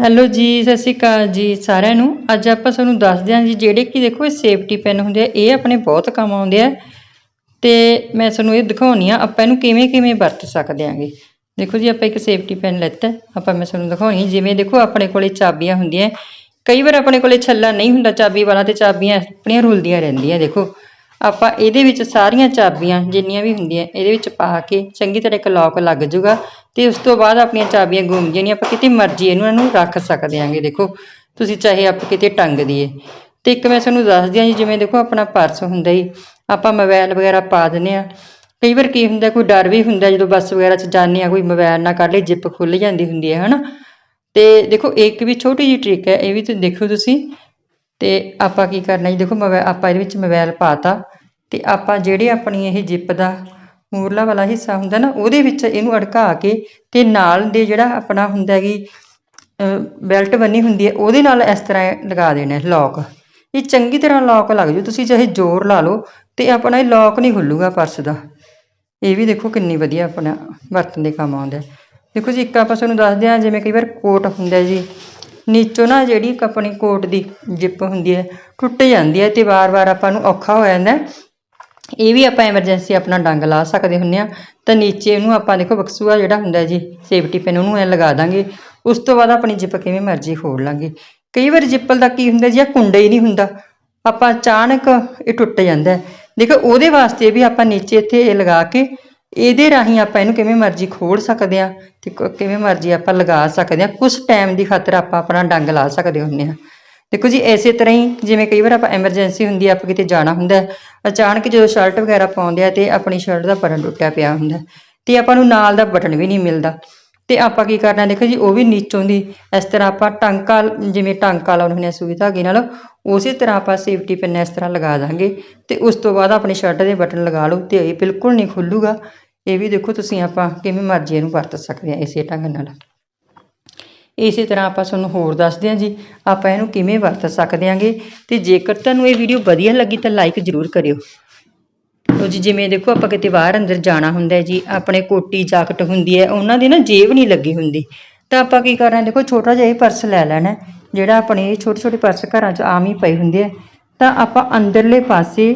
Hello ਜੀ, ਸਤਿ ਸ਼੍ਰੀ ਅਕਾਲ ਜੀ ਸਾਰਿਆਂ ਨੂੰ। ਅੱਜ ਆਪਾਂ ਤੁਹਾਨੂੰ ਦੱਸਦੇ ਹਾਂ ਜੀ, ਜਿਹੜੇ ਕਿ ਦੇਖੋ ਇਹ ਸੇਫਟੀ ਪੈਨ ਹੁੰਦੇ ਆ, ਇਹ ਆਪਣੇ ਬਹੁਤ ਕੰਮ ਆਉਂਦੇ ਆ। ਤੇ ਮੈਂ ਤੁਹਾਨੂੰ ਇਹ ਦਿਖਾਉਣੀ ਆ, ਆਪਾਂ ਇਹਨੂੰ ਕਿਵੇਂ ਕਿਵੇਂ ਵਰਤ ਸਕਦੇ ਆਂਗੇ। ਦੇਖੋ ਜੀ, ਆਪਾਂ ਇੱਕ ਸੇਫਟੀ ਪੈਨ ਲੈਤਾ, ਆਪਾਂ ਮੈਂ ਤੁਹਾਨੂੰ ਦਿਖਾਉਣੀ ਜਿਵੇਂ ਦੇਖੋ ਆਪਣੇ ਕੋਲੇ ਚਾਬੀਆਂ ਹੁੰਦੀਆਂ। ਕਈ ਵਾਰ ਆਪਣੇ ਕੋਲੇ ਛੱਲਾ ਨਹੀਂ ਹੁੰਦਾ ਚਾਬੀ ਵਾਲਾ, ਤੇ ਚਾਬੀਆਂ ਆਪਣੀਆਂ ਰੁਲਦੀਆਂ ਰਹਿੰਦੀਆਂ, ਦੇਖੋ। ਆਪਾਂ ਇਹਦੇ ਵਿੱਚ ਸਾਰੀਆਂ ਚਾਬੀਆਂ ਜਿੰਨੀਆਂ ਵੀ ਹੁੰਦੀਆਂ, ਇਹਦੇ ਵਿੱਚ ਪਾ ਕੇ ਚੰਗੀ ਤਰ੍ਹਾਂ ਇੱਕ ਲੌਕ ਲੱਗ ਜਾਊਗਾ ਤੇ ਉਸ ਤੋਂ ਬਾਅਦ ਆਪਣੀਆਂ ਚਾਬੀਆਂ ਗੁੰਮ ਜਾਣੀਆਂ, ਆਪਾਂ ਕਿਤੇ ਮਰਜ਼ੀ ਇਹਨੂੰ ਇਹਨੂੰ ਰੱਖ ਸਕਦੇ ਆਂਗੇ ਦੇਖੋ, ਤੁਸੀਂ ਚਾਹੇ ਆਪਾਂ ਕਿਤੇ ਟੰਗ ਦਈਏ। ਤੇ ਇੱਕ ਮੈਂ ਤੁਹਾਨੂੰ ਦੱਸਦੀ ਹਾਂ ਜੀ, ਜਿਵੇਂ ਦੇਖੋ ਆਪਣਾ ਪਰਸ ਹੁੰਦਾ ਜੀ, ਆਪਾਂ ਮੋਬਾਈਲ ਵਗੈਰਾ ਪਾ ਦਿੰਦੇ ਆ ਕਈ ਵਾਰ ਕੀ ਹੁੰਦਾ, ਕੋਈ ਡਰ ਵੀ ਹੁੰਦਾ ਜਦੋਂ ਬੱਸ ਵਗੈਰਾ 'ਚ ਜਾਂਦੇ ਆ ਕੋਈ ਮੋਬਾਈਲ ਨਾ ਕੱਢ ਲਈ ਜਿੱਪ ਖੁੱਲ ਜਾਂਦੀ ਹੁੰਦੀ ਹੈ, ਹਨਾ? ਤੇ ਦੇਖੋ, ਇੱਕ ਵੀ ਛੋਟੀ ਜਿਹੀ ਟ੍ਰਿਕ ਹੈ, ਇਹ ਵੀ ਤੁਸੀਂ ਦੇਖੋ ਤੁਸੀਂ। ਤੇ ਆਪਾਂ ਕੀ ਕਰਨਾ ਜੀ, ਦੇਖੋ ਮੋਬਾਈਲ ਆਪਾਂ ਇਹਦੇ ਵਿੱਚ ਮੋਬਾਈਲ ਪਾਤਾ ਤੇ ਆਪਾਂ ਜਿਹੜੇ ਆਪਣੀ ਇਹ ਜਿੱਪ ਦਾ ਮੂਰਲਾ ਵਾਲਾ ਹਿੱਸਾ ਹੁੰਦਾ ਨਾ, ਉਹਦੇ ਵਿੱਚ ਇਹਨੂੰ ਅੜਕਾ ਕੇ ਤੇ ਨਾਲ ਦੇ ਜਿਹੜਾ ਆਪਣਾ ਹੁੰਦਾ ਹੈਗੀ ਬੈਲਟ ਬੰਨੀ ਹੁੰਦੀ ਹੈ, ਉਹਦੇ ਨਾਲ ਇਸ ਤਰ੍ਹਾਂ ਲਗਾ ਦੇਣਾ ਹੈ ਲੌਕ ਇਹ ਚੰਗੀ ਤਰ੍ਹਾਂ ਲੌਕ ਲੱਗ ਜੂ ਤੁਸੀਂ ਚਾਹੇ ਜ਼ੋਰ ਲਾ ਲਓ ਤੇ ਆਪਣਾ ਇਹ ਲੌਕ ਨਹੀਂ ਖੁੱਲੂਗਾ ਪਰਸ ਦਾ। ਇਹ ਵੀ ਦੇਖੋ ਕਿੰਨੀ ਵਧੀਆ ਆਪਣਾ ਵਰਤਣ ਦੇ ਕੰਮ ਆਉਂਦਾ ਦੇਖੋ ਜੀ, ਇੱਕ ਆਪਾਂ ਤੁਹਾਨੂੰ ਦੱਸਦੇ ਹਾਂ, ਜਿਵੇਂ ਕਈ ਵਾਰ ਕੋਟ ਹੁੰਦਾ ਜੀ, ਨੀਚੋਂ ਨਾ ਜਿਹੜੀ ਆਪਣੀ ਕੋਟ ਦੀ ਜਿੱਪ ਹੁੰਦੀ ਹੈ, ਟੁੱਟ ਜਾਂਦੀ ਹੈ ਤੇ ਵਾਰ-ਵਾਰ ਆਪਾਂ ਨੂੰ ਔਖਾ ਹੋ ਜਾਂਦਾ ਇਹ ਵੀ ਆਪਾਂ ਐਮਰਜੈਂਸੀ ਆਪਣਾ ਡੰਗ ਲਾ ਸਕਦੇ ਹੁੰਨੇ ਆ ਤਾਂ ਨੀਚੇ ਉਹਨੂੰ ਆਪਾਂ ਦੇਖੋ ਬਕਸੂਆ ਜਿਹੜਾ ਹੁੰਦਾ ਜੀ ਸੇਫਟੀ ਪਿਨ ਉਹਨੂੰ ਐ ਲਗਾ ਦਾਂਗੇ। ਉਸ ਤੋਂ ਬਾਅਦ ਆਪਣੀ ਜਿੱਪ ਕਿਵੇਂ ਮਰਜ਼ੀ ਖੋਲ ਲਾਂਗੇ। ਕਈ ਵਾਰ ਜਿੱਪਲ ਦਾ ਕੀ ਹੁੰਦਾ ਜੀ ਆ ਕੁੰਡਾ ਹੀ ਨਹੀਂ ਹੁੰਦਾ। ਆਪਾਂ ਅਚਾਨਕ ਇਹ ਟੁੱਟ ਜਾਂਦਾ ਦੇਖੋ ਉਹਦੇ ਵਾਸਤੇ ਵੀ ਆਪਾਂ ਨੀਚੇ ਇੱਥੇ ਇਹ ਲਗਾ ਕੇ, ਇਹਦੇ ਰਾਹੀਂ ਆਪਾਂ ਇਹਨੂੰ ਕਿਵੇਂ ਮਰਜ਼ੀ ਖੋਲ ਸਕਦੇ ਆ ਤੇ ਕਿਵੇਂ ਮਰਜ਼ੀ ਆਪਾਂ ਲਗਾ ਸਕਦੇ ਆ ਕੁਝ ਟਾਈਮ ਦੀ ਖਾਤਰ ਆਪਾਂ ਆਪਣਾ ਡੰਗ ਲਾ ਸਕਦੇ ਹੁੰਨੇ ਆ ਦੇਖੋ ਜੀ, ਐਸੇ ਤਰ੍ਹਾਂ ਹੀ ਜਿਵੇਂ ਕਈ ਵਾਰ ਆਪਾਂ ਐਮਰਜੈਂਸੀ ਹੁੰਦੀ ਆ, ਆਪਾਂ ਕਿਤੇ ਜਾਣਾ ਹੁੰਦਾ ਅਚਾਨਕ ਜਦੋਂ ਸ਼ਰਟ ਵਗੈਰਾ ਪਾਉਂਦੇ ਆ ਤੇ ਆਪਣੀ ਸ਼ਰਟ ਦਾ ਬਟਨ ਟੁੱਟਿਆ ਪਿਆ ਹੁੰਦਾ ਹੈ ਤੇ ਆਪਾਂ ਨੂੰ ਨਾਲ ਦਾ ਬਟਨ ਵੀ ਨਹੀਂ ਮਿਲਦਾ। ਤੇ ਆਪਾਂ ਕੀ ਕਰਨਾ, ਦੇਖੋ ਜੀ, ਉਹ ਵੀ ਨੀਚੋਂ ਦੀ, ਇਸ ਤਰ੍ਹਾਂ ਆਪਾਂ ਟਾਂਕਾ, ਜਿਵੇਂ ਟਾਂਕਾ ਲਾਉਣ ਹੁੰਦੇ ਆ ਸੂਈ ਧਾਗੇ ਨਾਲ, ਉਸੇ ਤਰ੍ਹਾਂ ਆਪਾਂ ਸੇਫਟੀ ਪਿੰਨ ਇਸ ਤਰ੍ਹਾਂ ਲਗਾ ਦਾਂਗੇ ਤੇ ਉਸ ਤੋਂ ਬਾਅਦ ਆਪਣੀ ਸ਼ਰਟ ਦੇ ਬਟਨ ਲਗਾ ਲਓ ਤੇ ਇਹ ਬਿਲਕੁਲ ਨਹੀਂ ਖੁੱਲੂਗਾ। ਇਹ ਵੀ ਦੇਖੋ ਤੁਸੀਂ ਆਪਾਂ ਕਿਵੇਂ ਮਰਜ਼ੀ ਇਹਨੂੰ ਵਰਤ ਸਕਦੇ ਆ, ਇਸੇ ਢੰਗ ਨਾਲ। ਇਸੇ ਤਰ੍ਹਾਂ ਆਪਾਂ ਤੁਹਾਨੂੰ ਹੋਰ ਦੱਸਦੇ ਹਾਂ ਜੀ, ਆਪਾਂ ਇਹਨੂੰ ਕਿਵੇਂ ਵਰਤ ਸਕਦੇ ਆਂਗੇ ਤੇ ਜੇਕਰ ਤੁਹਾਨੂੰ ਇਹ ਵੀਡੀਓ ਵਧੀਆ ਲੱਗੀ ਤਾਂ ਲਾਈਕ ਜ਼ਰੂਰ ਕਰਿਓ। ਲਓ ਜੀ, ਜਿਵੇਂ ਦੇਖੋ ਆਪਾਂ ਕਿਤੇ ਬਾਹਰ ਅੰਦਰ ਜਾਣਾ ਹੁੰਦਾ ਹੈ ਜੀ, ਆਪਣੇ ਕੋਟੀ ਜਾਕਟ ਹੁੰਦੀ ਹੈ, ਉਹਨਾਂ ਦੀ ਨਾ ਜੇਬ ਨਹੀਂ ਲੱਗੀ ਹੁੰਦੀ। ਤਾਂ ਆਪਾਂ ਕੀ ਕਰਨਾ ਦੇਖੋ ਛੋਟਾ ਜਿਹਾ ਇਹ ਪਰਸ ਲੈ ਲੈਣਾ ਜਿਹੜਾ ਆਪਣੇ ਛੋਟੇ ਛੋਟੇ ਪਰਸ ਘਰਾਂ 'ਚ ਆਮ ਹੀ ਪਏ ਹੁੰਦੇ ਆ। ਤਾਂ ਆਪਾਂ ਅੰਦਰਲੇ ਪਾਸੇ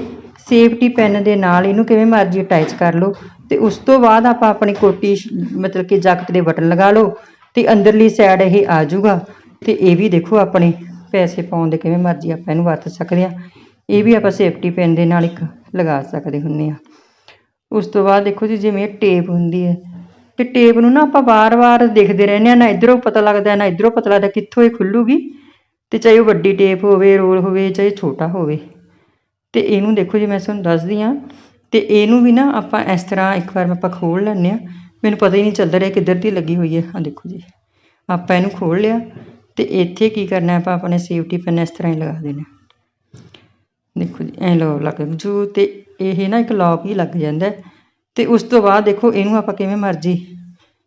ਸੇਫਟੀ ਪੈਨ ਦੇ ਨਾਲ ਇਹਨੂੰ ਕਿਵੇਂ ਮਰਜ਼ੀ ਅਟੈਚ ਕਰ ਲਓ ਤੇ ਉਸ ਤੋਂ ਬਾਅਦ ਆਪਾਂ ਆਪਣੀ ਕੋਟੀ, ਮਤਲਬ ਕਿ ਜਾਕਟ ਦੇ ਬਟਨ ਲਗਾ ਲਓ। ਤੇ ਅੰਦਰਲੀ ਸਾਈਡ ਇਹ ਆ ਜਾਊਗਾ। ਤੇ ਇਹ ਵੀ ਦੇਖੋ ਆਪਣੇ ਪੈਸੇ ਪਾਉਣ ਦੇ ਕਿਵੇਂ ਮਰਜ਼ੀ ਆਪਾਂ ਇਹਨੂੰ ਵਰਤ ਸਕਦੇ ਆ ਇਹ ਵੀ ਆਪਾਂ ਸੇਫਟੀ ਪਿੰਨ ਦੇ ਨਾਲ ਇੱਕ ਲਗਾ ਸਕਦੇ ਹੁੰਨੇ ਆ ਉਸ ਤੋਂ ਬਾਅਦ ਦੇਖੋ ਜੀ, ਜਿਵੇਂ ਟੇਪ ਹੁੰਦੀ ਹੈ। ਤੇ ਟੇਪ ਨੂੰ ਨਾ ਆਪਾਂ ਵਾਰ-ਵਾਰ ਦੇਖਦੇ ਰਹਿੰਦੇ ਆ ਨਾ ਇਧਰੋਂ ਪਤਾ ਲੱਗਦਾ, ਨਾ ਇਧਰੋਂ ਪਤਾ ਲੱਗਦਾ ਕਿੱਥੋਂ ਇਹ ਖੁੱਲੂਗੀ। ਤੇ ਚਾਹੇ ਉਹ ਵੱਡੀ ਟੇਪ ਹੋਵੇ ਰੋਲ ਹੋਵੇ, ਚਾਹੇ ਛੋਟਾ ਹੋਵੇ। ਤੇ ਇਹਨੂੰ ਦੇਖੋ ਜੀ, ਮੈਂ ਤੁਹਾਨੂੰ ਦੱਸਦੀ ਆ ਤੇ ਇਹਨੂੰ ਵੀ ਨਾ ਆਪਾਂ ਇਸ ਤਰ੍ਹਾਂ ਇੱਕ ਵਾਰ ਆਪਾਂ ਖੋਲ ਲੈਂਦੇ ਆ ਮੈਨੂੰ ਪਤਾ ਹੀ ਨਹੀਂ ਚੱਲਦਾ ਰਿਹਾ ਕਿੱਧਰ ਦੀ ਲੱਗੀ ਹੋਈ ਹੈ। ਆ ਦੇਖੋ ਜੀ। ਆਪਾਂ ਇਹਨੂੰ ਖੋਲ ਲਿਆ ਤੇ ਇੱਥੇ ਕੀ ਕਰਨਾ ਆਪਾਂ ਆਪਣੇ ਸੇਫਟੀ ਪਿੰਨ ਇਸ ਤਰ੍ਹਾਂ ਹੀ ਲਗਾ ਦੇਣਾ ਦੇਖੋ ਜੀ, ਐਂ ਲੋ ਲੱਗ ਜੂ ਤੇ ਇਹ ਨਾ ਇੱਕ ਲੌਕ ਹੀ ਲੱਗ ਜਾਂਦਾ ਹੈ। ਤੇ ਉਸ ਤੋਂ ਬਾਅਦ ਦੇਖੋ ਇਹਨੂੰ ਆਪਾਂ ਕਿਵੇਂ ਮਰਜ਼ੀ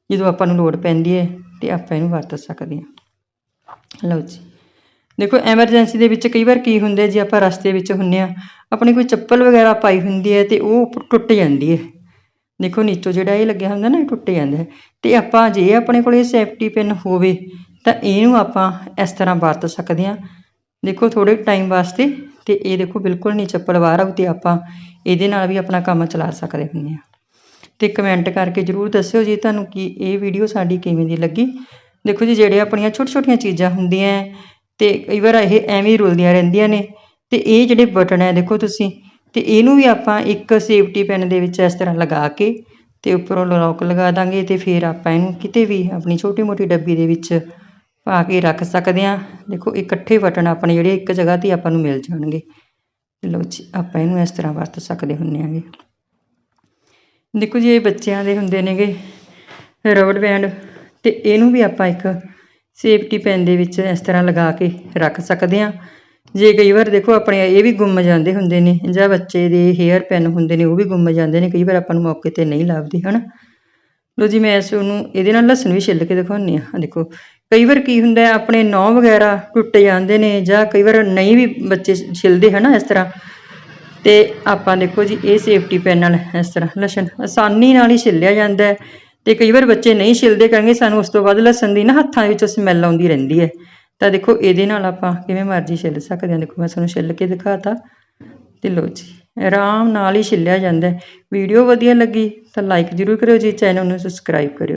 ਜਦੋਂ ਆਪਾਂ ਨੂੰ ਲੋੜ ਪੈਂਦੀ ਹੈ ਤੇ ਆਪਾਂ ਇਹਨੂੰ ਵਰਤ ਸਕਦੇ ਹਾਂ। ਲਓ ਜੀ। ਦੇਖੋ ਐਮਰਜੈਂਸੀ ਦੇ ਵਿੱਚ ਕਈ ਵਾਰ ਕੀ ਹੁੰਦਾ ਹੈ? ਜੀ ਆਪਾਂ ਰਸਤੇ ਵਿੱਚ ਹੁੰਨੇ ਆ ਆਪਣੀ ਕੋਈ ਚੱਪਲ ਵਗੈਰਾ ਪਾਈ ਹੁੰਦੀ ਹੈ ਤੇ ਉਹ ਉੱਪਰ ਟੁੱਟ ਜਾਂਦੀ ਹੈ। ਦੇਖੋ ਨੀਚੋਂ ਜਿਹੜਾ ਇਹ ਲੱਗਿਆ ਹੁੰਦਾ ਨਾ, ਇਹ ਟੁੱਟ ਜਾਂਦਾ ਹੈ। ਤੇ ਆਪਾਂ ਜੇ ਆਪਣੇ ਕੋਲ ਇਹ ਸੇਫਟੀ ਪਿਨ ਹੋਵੇ, ਤਾਂ ਇਹਨੂੰ ਆਪਾਂ ਇਸ ਤਰ੍ਹਾਂ ਵਰਤ ਸਕਦੇ ਹਾਂ। ਦੇਖੋ ਥੋੜੇ ਟਾਈਮ ਵਾਸਤੇ, ਤੇ ਇਹ ਦੇਖੋ ਬਿਲਕੁਲ ਨਹੀਂ ਚੱਪਲ ਬਾਹਰ ਆਊ, ਤੇ ਆਪਾਂ ਇਹਦੇ ਨਾਲ ਵੀ ਆਪਣਾ ਕੰਮ ਚਲਾ ਸਕਦੇ ਹੁੰਦੇ ਹਾਂ। ਤੇ ਕਮੈਂਟ ਕਰਕੇ ਜਰੂਰ ਦੱਸਿਓ ਜੀ ਤੁਹਾਨੂੰ ਕੀ ਇਹ ਵੀਡੀਓ ਸਾਡੀ ਕਿਵੇਂ ਦੀ ਲੱਗੀ। ਦੇਖੋ ਜੀ, ਜਿਹੜੇ ਆਪਣੀਆਂ ਛੋਟੀਆਂ ਛੋਟੀਆਂ ਚੀਜ਼ਾਂ ਹੁੰਦੀਆਂ ਹੈ, ਤੇ ਕਈ ਵਾਰ ਇਹ ਐਵੇਂ ਹੀ ਰੁਲਦੀਆਂ ਰਹਿੰਦੀਆਂ ਨੇ, ਤੇ ਇਹ ਜਿਹੜੇ ਬਟਨ ਹੈ, ਦੇਖੋ ਤੁਸੀਂ ਤੇ ਇਹਨੂੰ ਵੀ ਆਪਾਂ ਇੱਕ ਸੇਫਟੀ ਪਿਨ ਦੇ ਵਿੱਚ ਇਸ ਤਰ੍ਹਾਂ ਲਗਾ ਕੇ ਤੇ ਉੱਪਰੋਂ ਲੌਕ ਲਗਾ ਦਾਂਗੇ ਤੇ ਫਿਰ ਆਪਾਂ ਇਹਨੂੰ ਕਿਤੇ ਵੀ ਆਪਣੀ ਛੋਟੀ ਮੋਟੀ ਡੱਬੀ ਦੇ ਵਿੱਚ ਪਾ ਕੇ ਰੱਖ ਸਕਦੇ ਹਾਂ। ਦੇਖੋ, ਇਕੱਠੇ ਬਟਨ ਆਪਣੇ ਜਿਹੜੇ ਇੱਕ ਜਗ੍ਹਾ ਤੇ ਆਪਾਂ ਨੂੰ ਮਿਲ ਜਾਣਗੇ। ਲਓ ਜੀ, ਆਪਾਂ ਇਹਨੂੰ ਇਸ ਤਰ੍ਹਾਂ ਵਰਤ ਸਕਦੇ ਹੁੰਨੇ ਆਂਗੇ ਦੇਖੋ ਜੀ, ਇਹ ਬੱਚਿਆਂ ਦੇ ਹੁੰਦੇ ਨੇਗੇ ਰਬੜ ਬੈਂਡ ਤੇ ਇਹਨੂੰ ਵੀ ਆਪਾਂ ਇੱਕ ਸੇਫਟੀ ਪੈਨ ਦੇ ਵਿੱਚ ਇਸ ਤਰ੍ਹਾਂ ਲਗਾ ਕੇ ਰੱਖ ਸਕਦੇ ਹਾਂ। ਜੇ ਕਈ ਵਾਰ ਦੇਖੋ ਆਪਣੇ ਇਹ ਵੀ ਗੁੰਮ ਜਾਂਦੇ ਹੁੰਦੇ ਨੇ, ਜਾਂ ਬੱਚੇ ਦੇ ਹੇਅਰ ਪੈਨ ਹੁੰਦੇ ਨੇ, ਉਹ ਵੀ ਗੁੰਮ ਜਾਂਦੇ ਨੇ, ਕਈ ਵਾਰ ਆਪਾਂ ਨੂੰ ਮੌਕੇ ਤੇ ਨਹੀਂ ਲੱਭਦੇ, ਹਨਾ? ਲੋ ਜੀ, ਮੈਂ ਇਸ ਨੂੰ ਇਹਦੇ ਨਾਲ ਲਸਣ ਵੀ ਛਿੱਲ ਕੇ ਦਿਖਾਉਂਦੀ ਆ ਦੇਖੋ, ਕਈ ਵਾਰ ਕੀ ਹੁੰਦਾ ਹੈ, ਆਪਣੇ ਨੌ ਵਗੈਰਾ ਟੁੱਟ ਜਾਂਦੇ ਨੇ, ਜਾਂ ਕਈ ਵਾਰ ਨਹੀਂ ਵੀ ਬੱਚੇ ਛਿੱਲਦੇ, ਹਨਾ, ਇਸ ਤਰ੍ਹਾਂ। ਤੇ ਆਪਾਂ ਦੇਖੋ ਜੀ, ਇਹ ਸੇਫਟੀ ਪੈਨ ਨਾਲ ਇਸ ਤਰ੍ਹਾਂ ਲਸਣ ਆਸਾਨੀ ਨਾਲ ਹੀ ਛਿੱਲਿਆ ਜਾਂਦਾ ਹੈ। ਤੇ ਕਈ ਵਾਰ ਬੱਚੇ ਨਹੀਂ ਛਿਲਦੇ, ਕਹਿੰਗੇ ਸਾਨੂੰ ਉਸ ਤੋਂ ਬਾਅਦ ਲਸਣ ਦੀ ਨਾ ਹੱਥਾਂ ਵਿੱਚੋਂ ਸਮੈਲ ਆਉਂਦੀ ਰਹਿੰਦੀ ਹੈ। ਤਾਂ ਦੇਖੋ ਇਹਦੇ ਨਾਲ ਆਪਾਂ ਕਿਵੇਂ ਮਰਜ਼ੀ ਛਿੱਲ ਸਕਦੇ ਹਾਂ। ਦੇਖੋ ਮੈਂ ਤੁਹਾਨੂੰ ਛਿੱਲ ਕੇ ਦਿਖਾਤਾ ਤੇ ਲਓ ਜੀ, ਆਰਾਮ ਨਾਲ ਹੀ ਛਿੱਲਿਆ ਜਾਂਦਾ ਵੀਡੀਓ ਵਧੀਆ ਲੱਗੀ ਤਾਂ ਲਾਈਕ ਜ਼ਰੂਰ ਕਰਿਓ ਜੀ, ਚੈਨਲ ਨੂੰ ਸਬਸਕ੍ਰਾਈਬ ਕਰਿਓ।